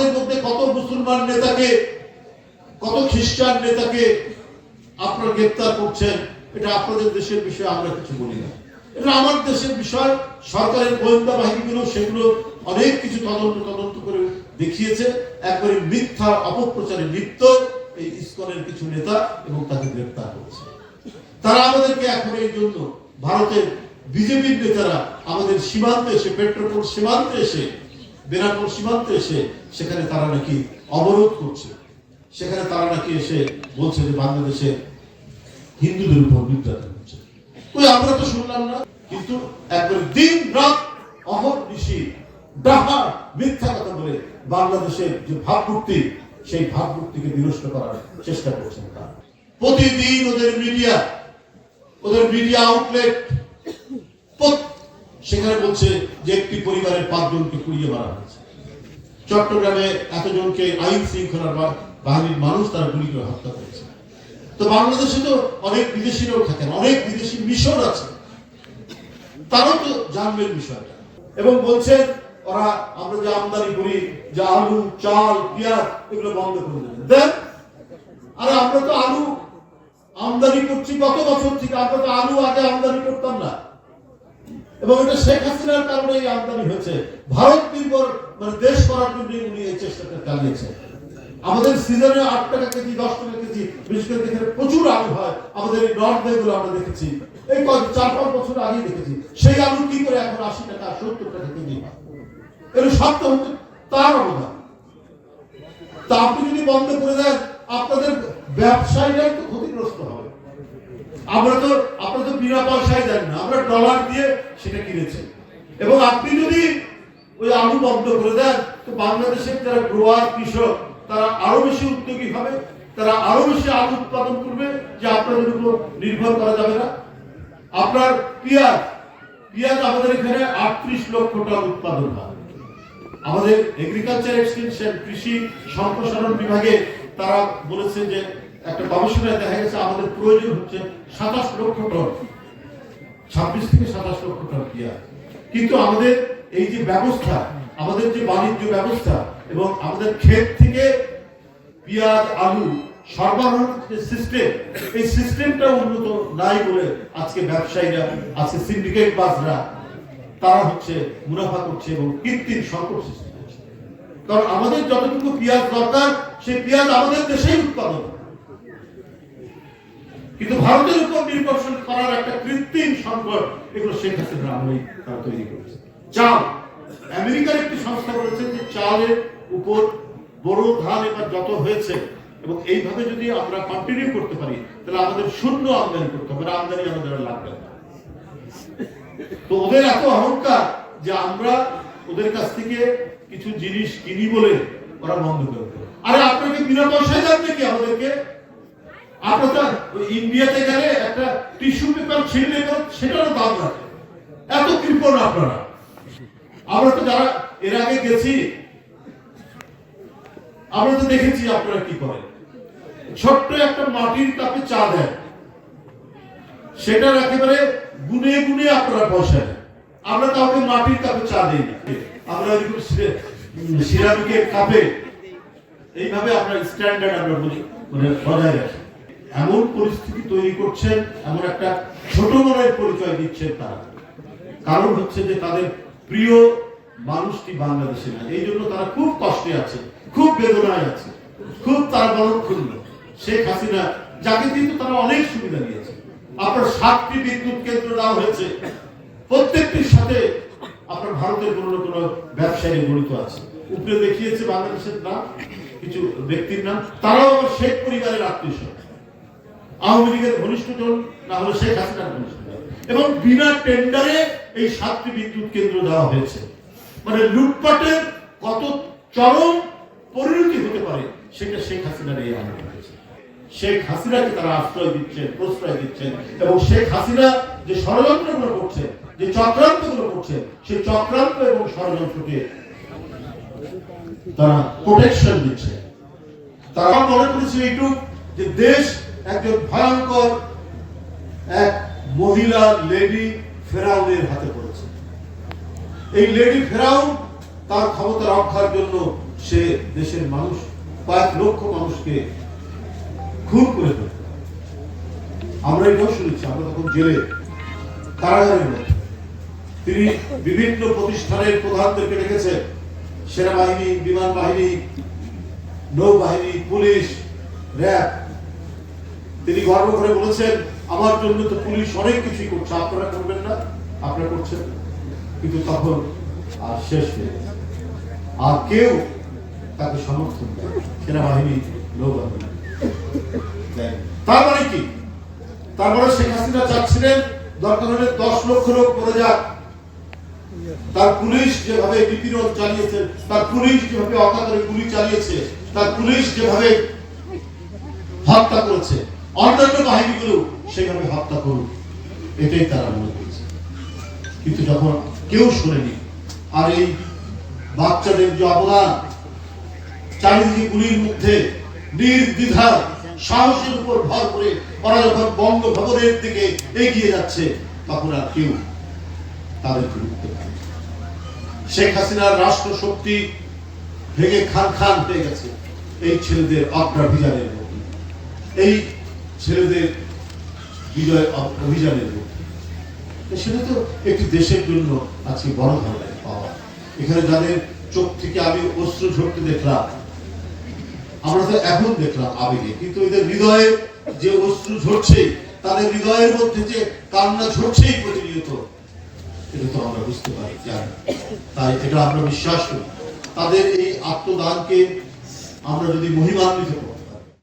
আমাদের মধ্যে কত মুসলমান নেতাকে, কত খ্রিস্টান নেতাকে আপনারা গ্রেপ্তার করছেন, এটা আপনাদের দেশের বিষয়ে আমরা কিছু বলি না। এটা আমার দেশের বিষয়, সরকারের গোয়েন্দা বাহিনীগুলো সেগুলো অনেক কিছু তদন্ত তদন্ত করে দেখিয়েছে। একবারে মিথ্যা, অপপ্রচারে লিপ্ত এই ইসকনের কিছু নেতা এবং তাকে গ্রেপ্তার করেছে। তারা আমাদেরকে এখন এই জন্য ভারতের বিজেপির নেতারা আমাদের সীমান্তে এসে, পেট্রোপোল সীমান্তে এসে বেনাপোল সীমান্তে এসে সেখানে তারা নাকি অবরোধ করছে। সেখানে তারা নাকি এসে বলছে যে বাংলাদেশে হিন্দুদের উপর নির্যাতন হচ্ছে। ওই আমরা তো শুনলাম না, কিন্তু একবার দিন রাত অহর নিশি ডাহা মিথ্যা কথা বলে বাংলাদেশের যে ভাবমূর্তি, সেই ভাবমূর্তিকে বিনষ্ট করার চেষ্টা করছেন তারা। প্রতিদিন ওদের মিডিয়া ওদের মিডিয়া আউটলেট সেখানে বলছে যে একটি পরিবারের পাঁচজনকে পুড়িয়ে মারা হয়েছে। চট্টগ্রামে এতজনকে আইন শৃঙ্খলার বা- বাহিনীর মানুষ তারা গুলি করে হত্যা করেছে। তো বাংলাদেশে তো অনেক বিদেশিরাও থাকেন, অনেক বিদেশি মিশন আছে। তারাও তো জানবেন বিষয়টা। এবং বলছেন ওরা, আমরা যে আমদানি করি, যে আলু, চাল, পেঁয়াজ, এগুলো বন্ধ করে দেবেন দেন, আরে আমরা তো আলু আমদানি করছি কত বছর থেকে আমরা তো আলু আগে আমদানি করতাম না। এবং এটা শেখ হাসিনার কারণে এই আমদানি হয়েছে। ভারত নির্ভর মানে দেশ করার জন্য উনি এই চেষ্টাটা চালিয়েছেন। আমাদের সিজনে আট টাকা কেজি, দশ টাকা কেজি, বিশেষ করে প্রচুর আলু হয়। আমাদের এই নর্থ বেগুলো আমরা দেখেছি। এই কয়েক চার পাঁচ বছর আগে দেখেছি। সেই আলু কি করে এখন আশি টাকা, সত্তর টাকা কেজি এর তো হচ্ছে তার অবদান তা আপনি যদি বন্ধ করে দেন, আপনাদের ব্যবসায়ীরাই তো ক্ষতিগ্রস্ত হবে। আমরা তো আপনারা তো বিনা পয়সায় দেন না, আমরা ডলার দিয়ে সেটা কিনেছি। এবং আপনি যদি ওই আলু বন্ধ করে দেন, তো বাংলাদেশের যারা গ্রোয়ার কৃষক, তারা আরও বেশি উদ্যোগী হবে, তারা আরও বেশি আলু উৎপাদন করবে, যে আপনাদের উপর নির্ভর করা যাবে না। আপনার পেঁয়াজ পেঁয়াজ আমাদের এখানে আটত্রিশ লক্ষ টন উৎপাদন হয়। আমাদের এগ্রিকালচার এক্সটেনশন কৃষি সম্প্রসারণ বিভাগে তারা বলেছে যে, একটা গবেষণায় দেখা গেছে, আমাদের প্রয়োজন হচ্ছে সাতাশ লক্ষ টন। ছাব্বিশ থেকে সাতাশ লক্ষ টন পেঁয়াজ কিন্তু আমাদের এই যে ব্যবস্থা, আমাদের যে বাণিজ্য ব্যবস্থা এবং আমাদের ক্ষেত থেকে পেঁয়াজ, আলু সরবরাহের যে সিস্টেম এই সিস্টেমটা উন্নত নাই বলে আজকে ব্যবসায়ীরা, আজকে সিন্ডিকেট বাসরা তারা হচ্ছে মুনাফা করছে এবং কৃত্রিম সংকট সৃষ্টি করছে। কারণ আমাদের যতটুকু পেঁয়াজ দরকার, সেই পেঁয়াজ আমাদের দেশেই উৎপাদন। কিন্তু ভারতের উপর নির্ভরশীল করার একটা কৃত্রিম সংকট এগুলো শেখ হাসিনা আমলেই তারা তৈরি করেছে। চাল আমেরিকার একটি সংস্থা বলেছে যে চালের উপর বড় ধান এবার যত হয়েছে এবং এইভাবে যদি আমরা কন্টিনিউ করতে পারি, তাহলে আমাদের শূন্য আমদানি করতে হবে আমদানি আমাদের লাগবে না। তো ওদের এত অহংকার যে আমরা ওদের কাছ থেকে কিছু জিনিস কিনি বলে ওরা বন্ধ করে আরে আপনাকে বিনা পয়সায় যান নাকি আমাদেরকে? আপনার ইন্ডিয়াতে গেলে একটা টিস্যু পেপার ছিঁড়লে সেটারও দাম রাখে এত কৃপণ আপনারা। আমরা তো যারা এর আগে গেছি, আমরা তো দেখেছি আপনারা কি করেন। ছোট্ট একটা মাটির কাপে চা দেন। সেটার একেবারে গুনে গুনে আপনারা পয়সা দেন। আমরা কাউকে মাটির কাপে চা দিই না। আমরা ওইরকম সিরামিকের কাপে। এইভাবে আমরা স্ট্যান্ডার্ড আমরা বলি মানে বজায় রাখি। এমন পরিস্থিতি তৈরি করছেন, এমন একটা ছোট মনের পরিচয় দিচ্ছেন তারা। কারণ হচ্ছে যে তাদের প্রিয় মানুষটি বাংলাদেশে না এই জন্য তারা খুব কষ্টে আছে, খুব বেদনায় আছে, খুব তারা মনক্ষুণ্ণ শেখ হাসিনা, যাকে কিন্তু তারা অনেক সুবিধা নিয়েছে আপনার সাতটি বিদ্যুৎ কেন্দ্র দেওয়া হয়েছে। প্রত্যেকটির সাথে আপনার ভারতের কোনো না কোনো ব্যবসায়ী জড়িত আছে। উপরে দেখিয়েছে বাংলাদেশের নাম, কিছু ব্যক্তির নাম। তারাও আবার শেখ পরিবারের আত্মীয়। আওয়ামী লীগের ঘনিষ্ঠজন না হলে শেখ হাসিনার ঘনিষ্ঠজন এবং বিনা টেন্ডারে এই সাতটি বিদ্যুৎ কেন্দ্র দেওয়া হয়েছে। মানে লুটপাটের কত চরম পরিণতি হতে পারে, সেটা শেখ হাসিনার এই আমলে হয়েছে। শেখ হাসিনাকে তারা আশ্রয় দিচ্ছেন, প্রশ্রয় দিচ্ছেন, এবং শেখ হাসিনা যে ষড়যন্ত্রগুলো করছে, যে চক্রান্তগুলো করছে সেই চক্রান্ত এবং ষড়যন্ত্রকে তারা প্রোটেকশন দিচ্ছে। তারা মনে করেছে এইটুক যে দেশ একজন ভয়ঙ্কর এক মহিলা লেডি ফেরাউনের হাতে পড়েছে। এই লেডি ফেরাউন তার ক্ষমতা রক্ষার জন্য সে দেশের মানুষ, কয়েক লক্ষ মানুষকে খুন করে ফেলত আমরা এটাও শুনেছি, আমরা তখন জেলে, কারাগারের মধ্যে। তিনি বিভিন্ন প্রতিষ্ঠানের প্রধানদেরকে ডেকেছেন, সেনাবাহিনী বিমান বাহিনী নৌবাহিনী, পুলিশ, র্যাব তিনি গর্ব করে বলেছেন, আমার জন্য তো পুলিশ অনেক কিছুই করছে, আপনারা করবেন না? আপনারা করছেন কিন্তু তখন আর শেষ হয়ে আর কেউ তাকে সমর্থন দেয় সেনাবাহিনী নৌবাহিনী তার মানে কি? তার মানে শেখ হাসিনা চাচ্ছিলেন, দরকার হলে দশ লক্ষ লোক মরে যাক। তার পুলিশ যেভাবে নিপীড়ন চালিয়েছে, তার পুলিশ যেভাবে অকাতরে গুলি চালিয়েছে, তার পুলিশ যেভাবে হত্যা করেছে অন্যান্য বাহিনীগুলো সেভাবে হত্যা করুক। এটাই তারা মনে করেছে। কিন্তু যখন কেউ শোনেনি, আর এই বাচ্চাদের যে অবদান চারিদিকে গুলির মধ্যে নির্দ্বিধায় সাহসের উপর ভর করে ওরা যখন বঙ্গভবনের দিকে এগিয়ে যাচ্ছে, তখন আর কেউ তাদেরকে রুখতে পারে শেখ হাসিনার রাষ্ট্র শক্তি ভেঙে খান খান হয়ে গেছে এই ছেলেদের অগ্রাভিযানের মধ্যে। এই ছেলেদের বিজয় অভিযানের সেটা তো একটি দেশের জন্য আজকে বড় ধরনের পাওয়া। এখানে যাদের চোখ থেকে আমি অস্ত্র ঝরতে দেখলাম, আমরা তো এখন দেখলাম আবেগে কিন্তু এদের হৃদয়ে যে অস্ত্র ঝরছে, তাদের হৃদয়ের মধ্যে যে কান্না ঝরছেই প্রতিনিয়ত, এটা তো আমরা বুঝতে পারি জানি তাই এটা আমরা বিশ্বাস করি। তাদের এই আত্মদানকে আমরা যদি মহিমান্বিত করি